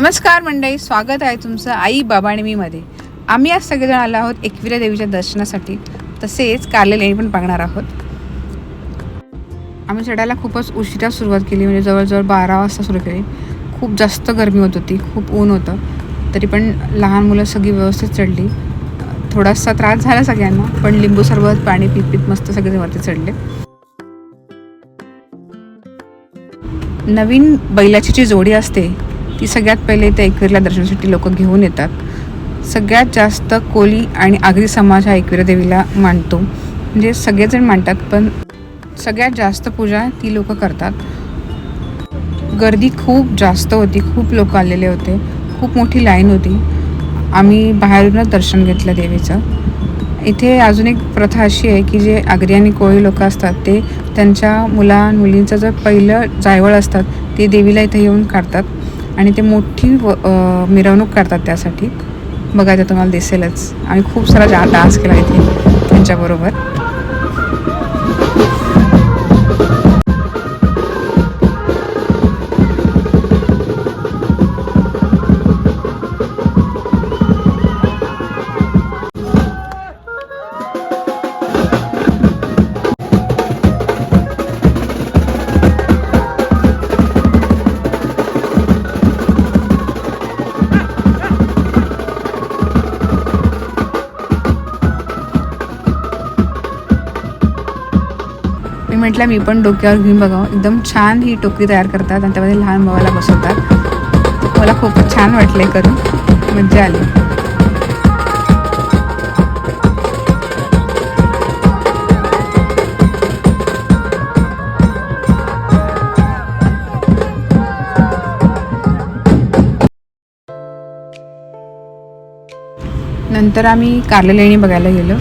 नमस्कार मंडळी स्वागत आहे तुमचं आई बाबा आणि मी मध्ये. आम्ही आज सगळेजण आलो आहोत एकविरा देवीच्या दर्शनासाठी. तसेच कारले लेणी पण पाहणार आहोत. आम्ही चढायला खूपच उशिरा सुरुवात केली म्हणजे जवळजवळ बारा वाजता सुरू केली. खूप जास्त गरमी होत होती खूप ऊन होतं. तरी पण लहान मुलं सगळी व्यवस्थित चढली. थोडासा त्रास झाला सगळ्यांना पण लिंबू सरबत पाणी पीत पीत मस्त सगळे वरती चढले. नवीन बैलाची जी जोडी असते ती सगळ्यात पहिले त्या एकवीरला दर्शनासाठी लोक घेऊन येतात. सगळ्यात जास्त कोली आणि आगरी समाज हा एकवीर देवीला मानतो. म्हणजे सगळेजण मानतात पण सगळ्यात जास्त पूजा ती लोक करतात. गर्दी खूप जास्त होती खूप लोक आलेले होते खूप मोठी लाईन होती. आम्ही बाहेरूनच दर्शन घेतलं देवीचं. इथे अजून एक प्रथा अशी आहे की जे आगरी आणि कोळी लोक असतात ते त्यांच्या मुला मुलींचं जर पहिलं जायवळ असतात ते देवीला इथे येऊन काढतात. आणि ते मोठी व मिरवणूक करतात त्यासाठी. बघा ते तुम्हाला दिसेलच. आम्ही खूप सारा जा डान्स केला इथे त्यांच्याबरोबर. मी म्हटलं मी पण डोक्यावर घेऊन बघावं. एकदम छान ही टोकरी तयार करतात आणि त्यामध्ये लहान भावाला बसवतात. मला खूपच छान वाटले करून. मज्जा आली. नंतर आम्ही कार्ले लेणी बघायला गेलो.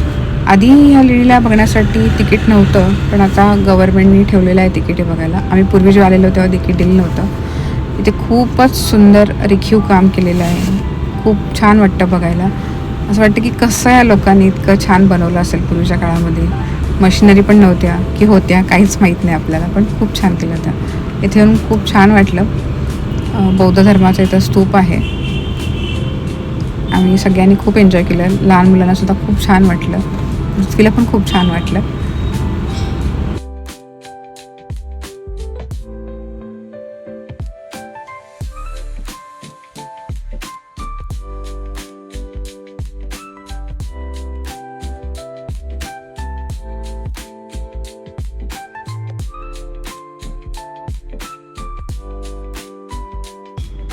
आधी ह्या लिडीला बघण्यासाठी तिकीट नव्हतं पण आता गव्हर्मेंटनी ठेवलेलं आहे तिकीट बघायला. आम्ही पूर्वी जेव्हा आलेलो तेव्हा तिकीट दिलं नव्हतं. इथे खूपच सुंदर रेखीव काम केलेलं आहे. खूप छान वाटतं बघायला. असं वाटतं की कसं या लोकांनी इतकं छान बनवलं असेल पूर्वीच्या काळामध्ये. मशिनरी पण नव्हत्या की होत्या काहीच माहीत नाही आपल्याला पण खूप छान केलं होतं. इथे येऊन खूप छान वाटलं. बौद्ध धर्माचा इथं स्तूप आहे. आम्ही सगळ्यांनी खूप एन्जॉय केलं. लहान मुलांनासुद्धा खूप छान वाटलं. तिला पण खूप छान वाटलं.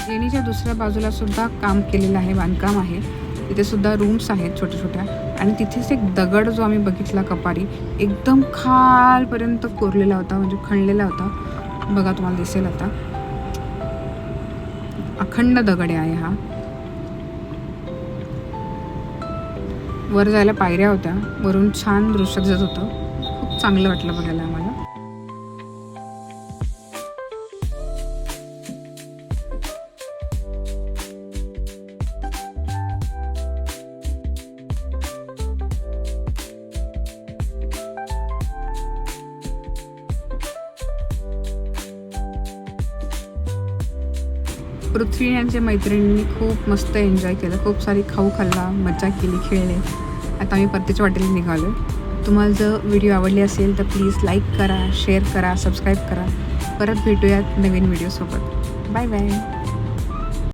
लेणीच्या दुसऱ्या बाजूला सुद्धा काम केलेलं आहे बांधकाम आहे. तिथे सुद्धा रूम्स आहेत छोट्या छोट्या आणि तिथेच एक दगड जो आम्ही बघितला कपारी एकदम खालपर्यंत कोरलेला होता म्हणजे खणलेला होता. बघा तुम्हाला दिसेल आता. अखंड दगड आहे हा. वर जायला पायऱ्या होत्या. वरून छान दृश्य दिसत होतं. खूप चांगलं वाटलं बघायला आम्हाला. पृथ्वी यांच्या मैत्रिणींनी खूप मस्त एन्जॉय केलं. खूप सारी खाऊ खाल्ला मज्जा केली खेळले. आता आम्ही परतीच्या वाटेला निघालो तुम्हाला जर व्हिडिओ आवडली असेल तर प्लीज लाईक करा शेअर करा सबस्क्राईब करा. परत भेटूयात नवीन व्हिडिओसोबत बाय बाय